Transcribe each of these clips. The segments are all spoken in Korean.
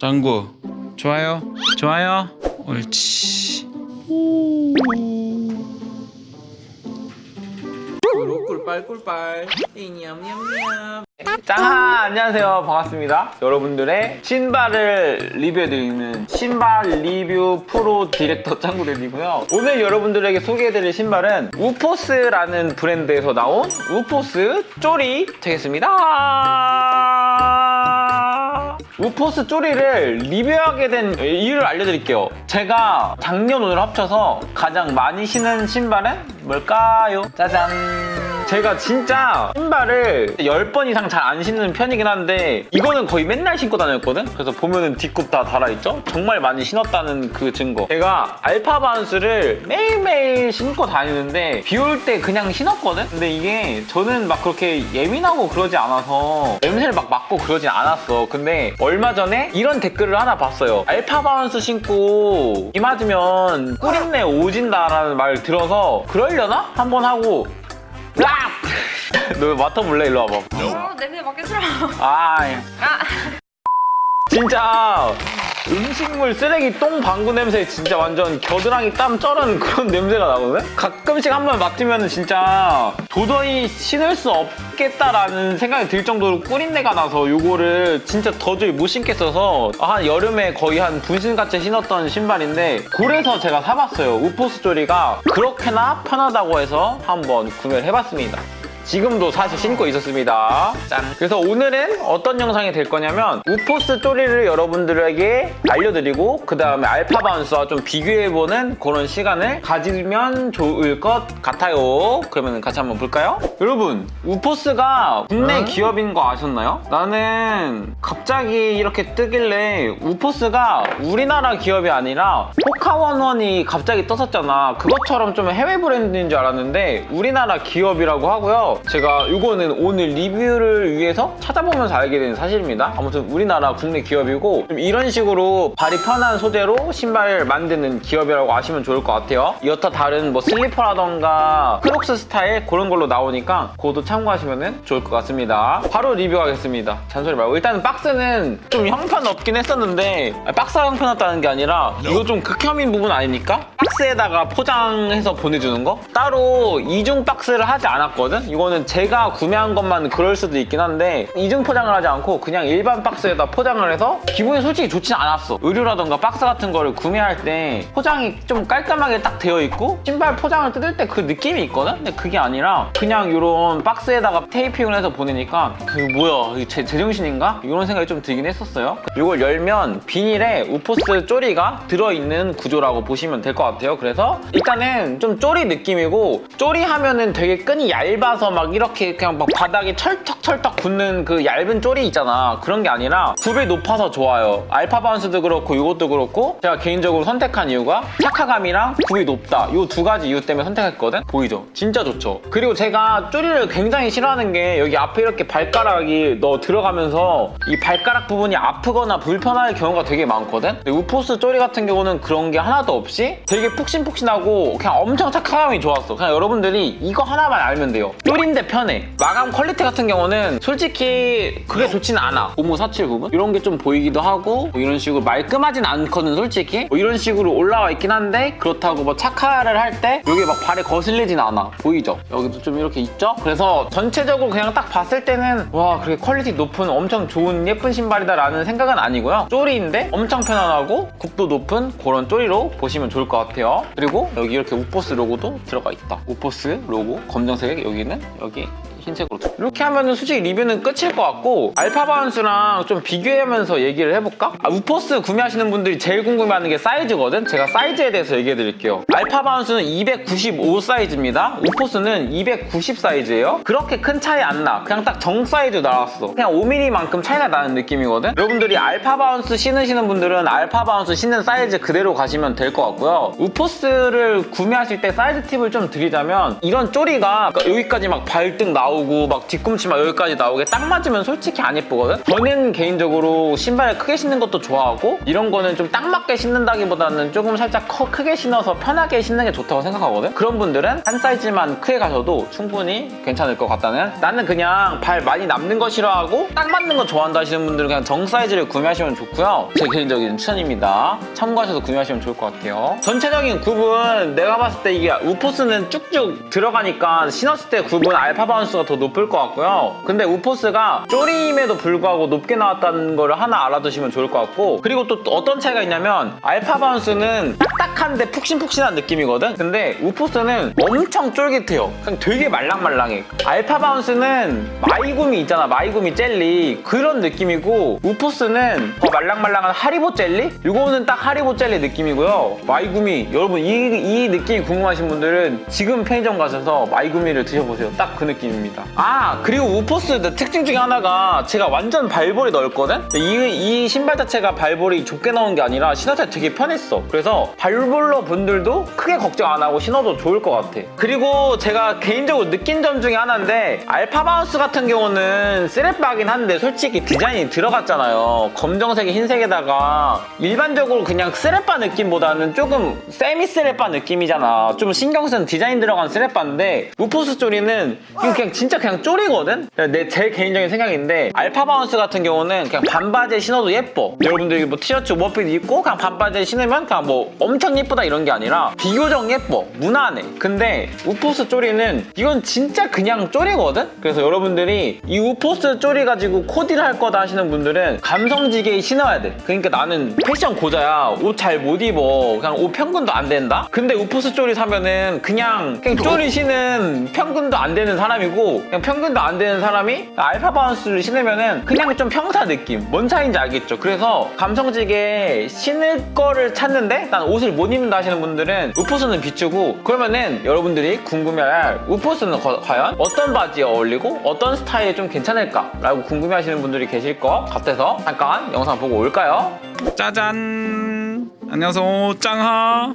짱구. 좋아요? 좋아요? 옳지. 꿀빨 꿀빨. 냠냠냠. 자, 안녕하세요. 반갑습니다. 여러분들의 신발을 리뷰해드리는 신발 리뷰 프로 디렉터 짱구대이고요. 오늘 여러분들에게 소개해드릴 신발은 우포스라는 브랜드에서 나온 우포스 쪼리 되겠습니다. 우포스 쪼리를 리뷰하게 된 이유를 알려드릴게요. 제가 작년 오늘 합쳐서 가장 많이 신은 신발은 뭘까요? 짜잔. 제가 진짜 신발을 10번 이상 잘 안 신는 편이긴 한데 이거는 거의 맨날 신고 다녔거든? 그래서 보면은 뒷굽 다 달아있죠? 정말 많이 신었다는 그 증거 제가 알파 바운스를 매일매일 신고 다니는데 비 올 때 그냥 신었거든? 근데 이게 저는 막 그렇게 예민하고 그러지 않아서 냄새를 막 맡고 그러진 않았어 근데 얼마 전에 이런 댓글을 하나 봤어요 알파 바운스 신고 비 맞으면 꿀인내 오진다라는 말 들어서 그러려나? 한번 하고! 너 맡아볼래? 일로 와봐. 어, 냄새 맡기 싫어. 아, 예. 아, 진짜 음식물 쓰레기 똥 방구 냄새 진짜 완전 겨드랑이 땀 쩔은 그런 냄새가 나거든? 가끔씩 한 번 맡으면 진짜 도저히 신을 수 없겠다라는 생각이 들 정도로 꿀인내가 나서 요거를 진짜 도저히 못 신겠어서 한 여름에 거의 한 분신같이 신었던 신발인데 그래서 제가 사봤어요. 우포스 조리가 그렇게나 편하다고 해서 한번 구매를 해봤습니다. 지금도 사실 신고 있었습니다. 짠. 그래서 오늘은 어떤 영상이 될 거냐면 우포스 쪼리를 여러분들에게 알려드리고 그 다음에 알파 바운스와 좀 비교해보는 그런 시간을 가지면 좋을 것 같아요. 그러면 같이 한번 볼까요? 여러분 우포스가 국내 기업인 거 아셨나요? 나는 갑자기 이렇게 뜨길래 우포스가 우리나라 기업이 아니라 포카원원이 갑자기 떴었잖아. 그것처럼 좀 해외 브랜드인 줄 알았는데 우리나라 기업이라고 하고요. 제가 이거는 오늘 리뷰를 위해서 찾아보면서 알게 된 사실입니다. 아무튼 우리나라 국내 기업이고 좀 이런 식으로 발이 편한 소재로 신발을 만드는 기업이라고 아시면 좋을 것 같아요. 여타 다른 뭐 슬리퍼라던가 크록스 스타일 그런 걸로 나오니까 그것도 참고하시면 좋을 것 같습니다. 바로 리뷰하겠습니다. 잔소리 말고 일단은 박스는 좀 형편없긴 했었는데 박스가 형편없다는 게 아니라 이거 좀 극혐인 부분 아닙니까? 박스에다가 포장해서 보내주는 거? 따로 이중 박스를 하지 않았거든? 이거 는 제가 구매한 것만 그럴 수도 있긴 한데 이중 포장을 하지 않고 그냥 일반 박스에다 포장을 해서 기분이 솔직히 좋진 않았어. 의류라던가 박스 같은 거를 구매할 때 포장이 좀 깔끔하게 딱 되어 있고 신발 포장을 뜯을 때 그 느낌이 있거든? 근데 그게 아니라 그냥 이런 박스에다가 테이핑을 해서 보내니까 그 뭐야 제, 제정신인가? 이런 생각이 좀 들긴 했었어요. 이걸 열면 비닐에 우포스 쪼리가 들어있는 구조라고 보시면 될 것 같아요. 그래서 일단은 좀 쪼리 느낌이고 쪼리 하면은 되게 끈이 얇아서 막 이렇게 그냥 막 바닥에 철떡철떡 붙는 그 얇은 쪼리 있잖아. 그런 게 아니라 굽이 높아서 좋아요. 알파 바운스도 그렇고 이것도 그렇고 제가 개인적으로 선택한 이유가 착화감이랑 굽이 높다. 이 두 가지 이유 때문에 선택했거든. 보이죠? 진짜 좋죠. 그리고 제가 쪼리를 굉장히 싫어하는 게 여기 앞에 이렇게 발가락이 너 들어가면서 이 발가락 부분이 아프거나 불편할 경우가 되게 많거든. 근데 우포스 쪼리 같은 경우는 그런 게 하나도 없이 되게 푹신푹신하고 그냥 엄청 착화감이 좋았어. 그냥 여러분들이 이거 하나만 알면 돼요. 쪼리 인데 편해. 마감 퀄리티 같은 경우는 솔직히 그게 좋지는 않아. 5047 부분? 이런 게 좀 보이기도 하고 뭐 이런 식으로 말끔하진 않거든 솔직히. 뭐 이런 식으로 올라와 있긴 한데 그렇다고 뭐 착화를 할 때 여기 막 발에 거슬리진 않아. 보이죠? 여기도 좀 이렇게 있죠? 그래서 전체적으로 그냥 딱 봤을 때는 와 그렇게 퀄리티 높은 엄청 좋은 예쁜 신발이다 라는 생각은 아니고요. 쪼리인데 엄청 편안하고 굽도 높은 그런 쪼리로 보시면 좋을 것 같아요. 그리고 여기 이렇게 우포스 로고도 들어가 있다. 우포스 로고 검정색 여기는 여기 흰색으로 이렇게 하면은 솔직히 리뷰는 끝일 것 같고 알파 바운스랑 좀 비교하면서 얘기를 해볼까? 아, 우포스 구매하시는 분들이 제일 궁금해하는 게 사이즈거든? 제가 사이즈에 대해서 얘기해 드릴게요 알파 바운스는 295 사이즈입니다 우포스는 290 사이즈예요 그렇게 큰 차이 안 나 그냥 딱 정 사이즈 나왔어 그냥 5mm만큼 차이가 나는 느낌이거든? 여러분들이 알파 바운스 신으시는 분들은 알파 바운스 신는 사이즈 그대로 가시면 될 것 같고요 우포스를 구매하실 때 사이즈 팁을 좀 드리자면 이런 쪼리가 여기까지 막 발등 나오고 나오고 막 뒤꿈치 막 여기까지 나오게 딱 맞으면 솔직히 안 예쁘거든? 저는 개인적으로 신발을 크게 신는 것도 좋아하고 이런 거는 좀 딱 맞게 신는다기보다는 조금 살짝 커- 크게 신어서 편하게 신는 게 좋다고 생각하거든? 그런 분들은 한 사이즈만 크게 가셔도 충분히 괜찮을 것 같다는 나는 그냥 발 많이 남는 거 싫어하고 딱 맞는 거 좋아한다 하시는 분들은 그냥 정 사이즈를 구매하시면 좋고요 제 개인적인 추천입니다 참고하셔서 구매하시면 좋을 것 같아요 전체적인 굽은 내가 봤을 때 이게 우포스는 쭉쭉 들어가니까 신었을 때 굽은 알파 바운스 가 더 높을 것 같고요. 근데 우포스가 쪼림에도 불구하고 높게 나왔다는 걸 하나 알아두시면 좋을 것 같고 그리고 또 어떤 차이가 있냐면 알파 바운스는 딱딱한데 푹신푹신한 느낌이거든? 근데 우포스는 엄청 쫄깃해요. 그냥 되게 말랑말랑해. 알파 바운스는 마이구미 있잖아. 마이구미 젤리. 그런 느낌이고 우포스는 더 말랑말랑한 하리보 젤리? 이거는 딱 하리보 젤리 느낌이고요. 마이구미. 여러분 이, 이 느낌이 궁금하신 분들은 지금 편의점 가셔서 마이구미를 드셔보세요. 딱 그 느낌입니다 아 그리고 우포스 특징 중에 하나가 제가 완전 발볼이 넓거든? 이, 이 신발 자체가 발볼이 좁게 나온 게 아니라 때 되게 편했어. 그래서 발볼러 분들도 크게 걱정 안 하고 신어도 좋을 것 같아. 그리고 제가 개인적으로 느낀 점 중에 하나인데 알파 바운스 같은 경우는 스랩바긴 한데 솔직히 디자인이 들어갔잖아요. 검정색에 흰색에다가 일반적으로 그냥 스랩바 느낌보다는 조금 세미 스랩바 느낌이잖아. 좀 신경 쓴 디자인 들어간 스랩바인데 우포스 쪼리는 이거 그냥 진짜 그냥 쪼리거든? 내 제 개인적인 생각인데 알파 바운스 같은 경우는 그냥 반바지에 신어도 예뻐. 여러분들이 뭐 티셔츠 워핏 입고 그냥 반바지에 신으면 그냥 뭐 엄청 예쁘다 이런 게 아니라 비교적 예뻐. 무난해. 근데 우포스 쪼리는 이건 진짜 그냥 쪼리거든? 그래서 여러분들이 이 우포스 쪼리 가지고 코디를 할 거다 하시는 분들은 감성지게 신어야 돼. 그러니까 나는 패션 고자야. 옷 잘 못 입어. 그냥 옷 평균도 안 된다? 근데 우포스 쪼리 사면은 그냥 그냥 쪼리 신은 평균도 안 되는 사람이고 그냥 평균도 안 되는 사람이 알파 바운스를 신으면은 그냥 좀 평사 느낌 뭔 차이인지 알겠죠? 그래서 감성지게 신을 거를 찾는데 난 옷을 못 입는다 하시는 분들은 우포스는 비추고 그러면은 여러분들이 궁금해할 우포스는 거- 과연 어떤 바지에 어울리고 어떤 스타일이 좀 괜찮을까? 라고 궁금해하시는 분들이 계실 것 같아서 잠깐 영상 보고 올까요? 짜잔! 안녕하세요. 짱하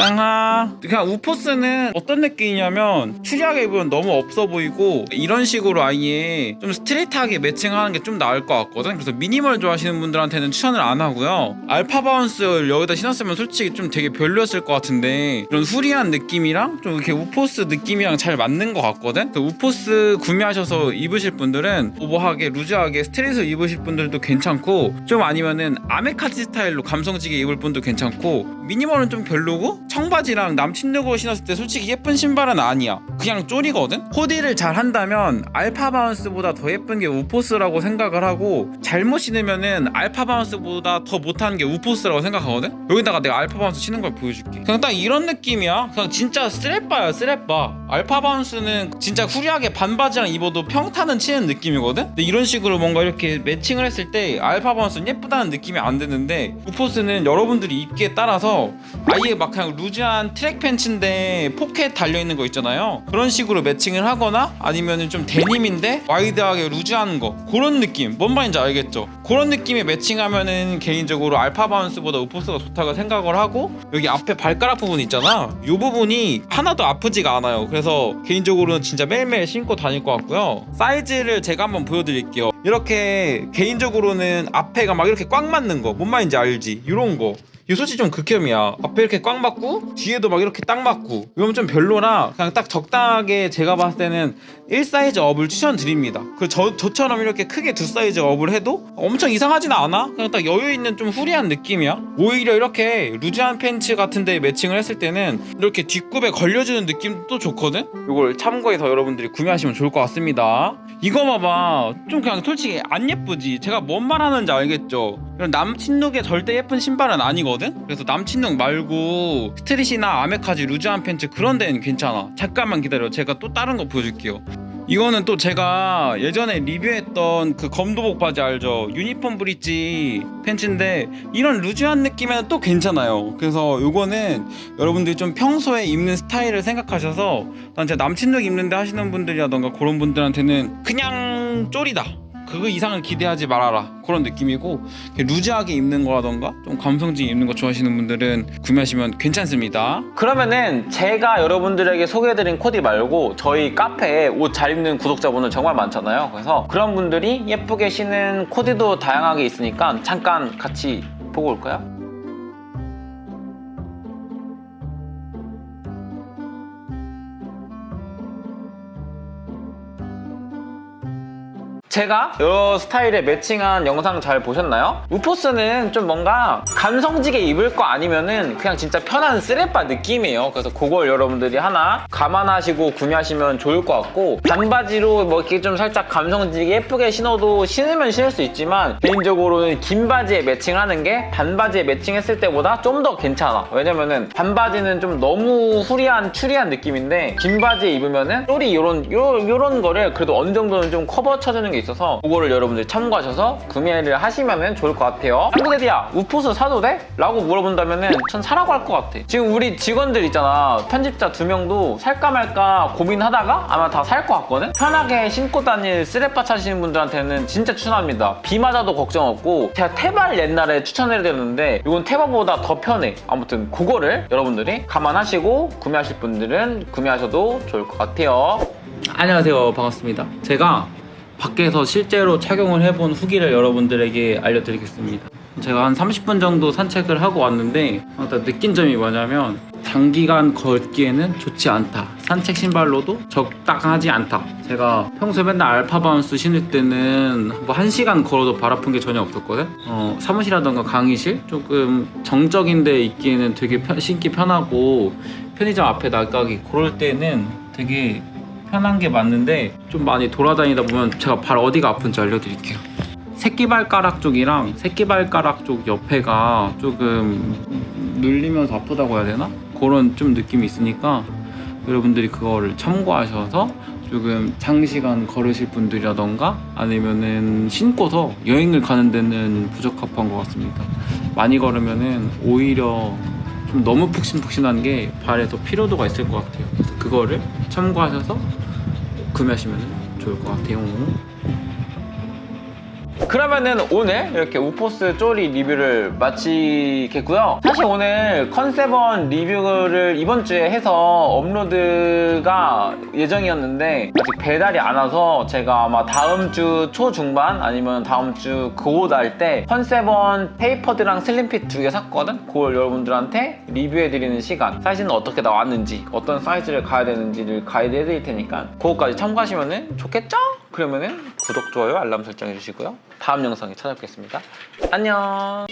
짱하 그냥 우포스는 어떤 느낌이냐면 추리하게 입으면 너무 없어 보이고 이런 식으로 아예 좀 스트레이트하게 매칭하는 게 좀 나을 것 같거든. 그래서 미니멀 좋아하시는 분들한테는 추천을 안 하고요. 알파 바운스를 여기다 신었으면 솔직히 좀 되게 별로였을 것 같은데 이런 후리한 느낌이랑 좀 이렇게 우포스 느낌이랑 잘 맞는 것 같거든. 그래서 우포스 구매하셔서 입으실 분들은 오버하게 루즈하게 스트레이트 입으실 분들도 괜찮고 좀 아니면은 아메카지 스타일로 감성지게 입을 분도 괜찮고 미니멀은 좀 별로고 청바지랑 남친룩으로 신었을 때 솔직히 예쁜 신발은 아니야 그냥 쪼리거든? 코디를 잘 한다면 알파 바운스보다 더 예쁜 게 우포스라고 생각을 하고 잘못 신으면은 알파 바운스보다 더 못하는 게 우포스라고 생각하거든? 여기다가 내가 알파 바운스 신는 걸 보여줄게. 그냥 딱 이런 느낌이야. 그냥 진짜 스랩바야 스랩바 알파 바운스는 진짜 후리하게 반바지랑 입어도 평타는 치는 느낌이거든? 근데 이런 식으로 뭔가 이렇게 매칭을 했을 때 알파 바운스는 예쁘다는 느낌이 안 드는데 우포스는 여러분들이 입기에 따라서 아예 막 그냥 루즈한 트랙 팬츠인데 포켓 달려있는 거 있잖아요 그런 식으로 매칭을 하거나 아니면은 좀 데님인데 와이드하게 루즈한 거 그런 느낌. 뭔 말인지 알겠죠? 그런 느낌에 매칭하면은 개인적으로 알파 바운스보다 우포스가 좋다고 생각을 하고 여기 앞에 발가락 부분 있잖아. 이 부분이 하나도 아프지가 않아요. 그래서 개인적으로는 진짜 매일매일 신고 다닐 것 같고요. 사이즈를 제가 한번 보여드릴게요 이렇게 개인적으로는 앞에가 막 이렇게 꽉 맞는 거 뭔 말인지 알지 이런 거이 솔직히 좀 극혐이야. 앞에 이렇게 꽉 맞고 뒤에도 막 이렇게 딱 맞고 이러면 좀 별로라 그냥 딱 적당하게 제가 봤을 때는 1 사이즈 업을 추천드립니다. 그 저, 저처럼 이렇게 크게 두 사이즈 업을 해도 엄청 이상하진 않아. 그냥 딱 여유 있는 좀 후리한 느낌이야. 오히려 이렇게 루즈한 팬츠 같은 데 매칭을 했을 때는 이렇게 뒷굽에 걸려주는 느낌도 좋거든. 이걸 참고해서 여러분들이 구매하시면 좋을 것 같습니다. 이거 봐봐. 좀 그냥 솔직히 안 예쁘지. 제가 뭔 말하는지 알겠죠. 남친룩에 절대 예쁜 신발은 아니거든. 그래서 남친룩 말고 스트릿이나 아메카지 루즈한 팬츠 그런 데는 괜찮아. 잠깐만 기다려. 제가 또 다른 거 보여줄게요. 이거는 또 제가 예전에 리뷰했던 그 검도복 바지 알죠? 유니폼 브릿지 팬츠인데 이런 루즈한 느낌에는 또 괜찮아요. 그래서 이거는 여러분들이 좀 평소에 입는 스타일을 생각하셔서 난제 남친룩 입는데 하시는 분들이라던가 그런 분들한테는 그냥 쫄이다. 그거 이상을 기대하지 말아라 그런 느낌이고 루즈하게 입는 거라던가 좀 감성적인 입는 거 좋아하시는 분들은 구매하시면 괜찮습니다 그러면은 제가 여러분들에게 소개해드린 코디 말고 저희 카페에 옷 잘 입는 구독자분들 정말 많잖아요. 그래서 그런 분들이 예쁘게 신은 코디도 다양하게 있으니까 잠깐 같이 보고 올까요? 제가 여러 스타일에 매칭한 영상 잘 보셨나요? 우포스는 좀 뭔가 감성지게 입을 거 아니면은 그냥 진짜 편한 쓰레빠 느낌이에요. 그래서 그걸 여러분들이 하나 감안하시고 구매하시면 좋을 것 같고 반바지로 뭐 이렇게 좀 살짝 감성지게 예쁘게 신어도 신으면 신을 수 있지만 개인적으로는 긴 바지에 매칭하는 게 반바지에 매칭했을 때보다 좀 더 괜찮아. 왜냐면은 반바지는 좀 너무 후리한 추리한 느낌인데 긴 바지에 입으면은 쪼리 요런 요, 요런 거를 그래도 어느 정도는 좀 커버 쳐주는 게 있어서 그거를 여러분들 참고하셔서 구매를 하시면 좋을 것 같아요. 한국에디야 우포스 사도 돼? 라고 물어본다면은 전 사라고 할 것 같아. 지금 우리 직원들 있잖아 편집자 두 명도 살까 말까 고민하다가 아마 다 살 것 같거든? 편하게 신고 다닐 쓰레빠 차시는 분들한테는 진짜 추천합니다. 비 맞아도 걱정 없고 제가 테바를 옛날에 추천해드렸는데 이건 테바보다 더 편해. 아무튼 그거를 여러분들이 감안하시고 구매하실 분들은 구매하셔도 좋을 것 같아요. 안녕하세요 반갑습니다 제가 밖에서 실제로 착용을 해본 후기를 여러분들에게 알려드리겠습니다. 제가 한 30분 정도 산책을 하고 왔는데 느낀 점이 뭐냐면 장기간 걷기에는 좋지 않다. 산책 신발로도 적당하지 않다. 제가 평소에 맨날 알파바운스 신을 때는 뭐 1시간 걸어도 발 아픈 게 전혀 없었거든? 어, 사무실이라던가 강의실? 조금 정적인 데 있기에는 되게 편- 신기 편하고 편의점 앞에 나가기 그럴 때는 되게 편한 게 맞는데 좀 많이 돌아다니다 보면 제가 발 어디가 아픈지 알려드릴게요. 새끼발가락 쪽이랑 새끼발가락 쪽 옆에가 조금 눌리면서 아프다고 해야 되나? 그런 좀 느낌이 있으니까 여러분들이 그거를 참고하셔서 조금 장시간 걸으실 분들이라던가 아니면은 신고서 여행을 가는 데는 부적합한 것 같습니다. 많이 걸으면은 오히려 좀 너무 푹신푹신한 게 발에서 피로도가 있을 것 같아요. 그래서 그거를 참고하셔서 구매하시면 좋을 것 같아요. 그러면은 오늘 이렇게 우포스 쪼리 리뷰를 마치겠고요. 사실 오늘 컨셉원 리뷰를 이번 주에 해서 업로드가 예정이었는데 아직 배달이 안 와서 제가 아마 다음 주 초중반 아니면 다음 주할때 컨셉원 페이퍼드랑 슬림핏 두 개 샀거든? 그걸 여러분들한테 리뷰해드리는 시간 사이즈는 어떻게 나왔는지 어떤 사이즈를 가야 되는지를 가이드 해드릴 테니까 그거까지 참고하시면 좋겠죠? 그러면은 구독, 좋아요, 알람 설정 해주시고요. 다음 영상에 찾아뵙겠습니다. 안녕!